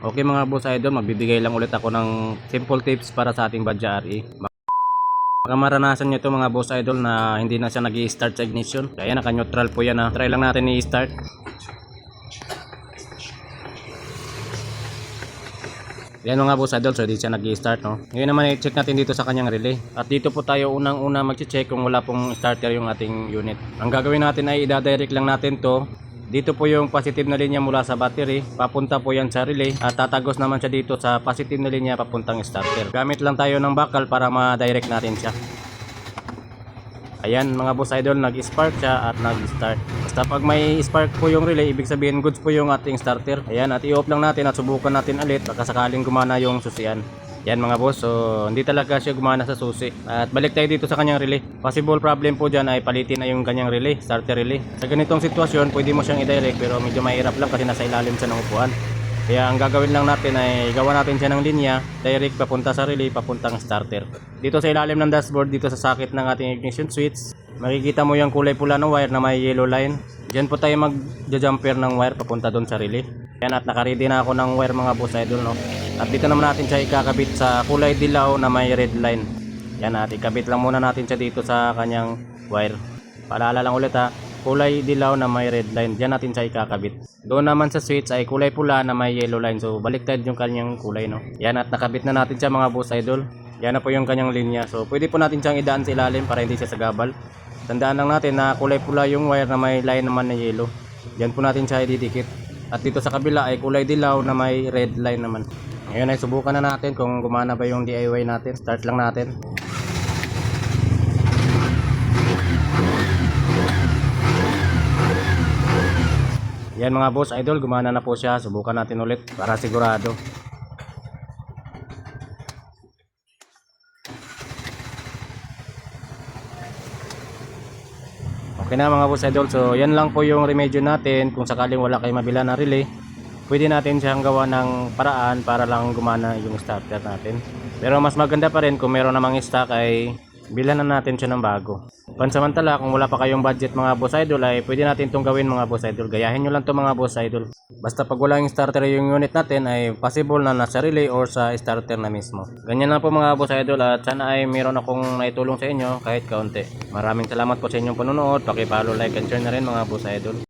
Okay mga boss idol, magbibigay lang ulit ako ng simple tips para sa ating Badja RE. Baka maranasan nyo ito mga boss idol na hindi na siya nag start sa ignition. Kaya naka-neutral po yan ha. Try lang natin i-start. Yan mga boss idol, so di siya nag start no. Ngayon naman i-check natin dito sa kanyang relay. At dito po tayo unang-una mag-check kung wala pong starter yung ating unit. Ang gagawin natin ay i-direct lang natin to dito po yung positive na linya mula sa battery, papunta po yan sa relay at tatagos naman siya dito sa positive na linya papuntang starter. Gamit lang tayo ng bakal para ma-direct natin siya. Ayan mga boss idol, nag-spark siya at nag-start. Basta pag may spark po yung relay, ibig sabihin goods po yung ating starter. Ayan at i-off lang natin at subukan natin ulit baka sakaling gumana yung susian. Yan mga boss, so hindi talaga siya gumana sa susi. At balik tayo dito sa kanyang relay. Possible problem po dyan ay palitin na yung kanyang relay, starter relay. Sa ganitong sitwasyon, pwede mo siyang i-direct pero medyo mahirap lang kasi nasa ilalim siya ng upuan. Kaya ang gagawin lang natin ay gawa natin siya ng linya, direct papunta sa relay, papuntang starter. Dito sa ilalim ng dashboard, dito sa sakit ng ating ignition switch, makikita mo yung kulay pula ng wire na may yellow line. Diyan po tayo mag-jumper ng wire papunta doon sa relay. Yan at nakaready na ako ng wire mga boss idol no. At dito naman natin siya ikakabit sa kulay dilaw na may red line. Yan at ikabit lang muna natin siya dito sa kanyang wire. Paalala lang ulit ha, kulay dilaw na may red line. Diyan natin siya ikakabit. Doon naman sa switch ay kulay pula na may yellow line. So baliktad yung kanyang kulay no. Yan at nakabit na natin siya mga boss idol. Yan na po yung kanyang linya. So pwede po natin siyang idaan sa ilalim para hindi siya sagabal. Tandaan lang natin na kulay pula yung wire na may line naman na yellow. Diyan po natin siya ididikit. At dito sa kabila ay kulay dilaw na may red line naman. Ngayon ay subukan na natin kung gumana ba yung DIY natin. Start lang natin. Yan mga boss idol, gumana na po siya. Subukan natin ulit para sigurado. Okay na mga boss idol. So yan lang po yung remedyo natin. Kung sakaling wala kayo mabila na relay, pwede natin siyang gawa ng paraan para lang gumana yung starter natin. Pero mas maganda pa rin kung meron namang stock ay bilan na natin siya ng bago. Pansamantala, kung wala pa kayong budget mga boss idol ay pwede natin itong gawin mga boss idol. Gayahin nyo lang to mga boss idol. Basta pag wala yung starter yung unit natin ay possible na nasa relay or sa starter na mismo. Ganyan lang po mga boss idol at sana ay meron akong naitulong sa inyo kahit kaunti. Maraming salamat po sa inyong panonood. Pakipalo, like and share na rin mga boss idol.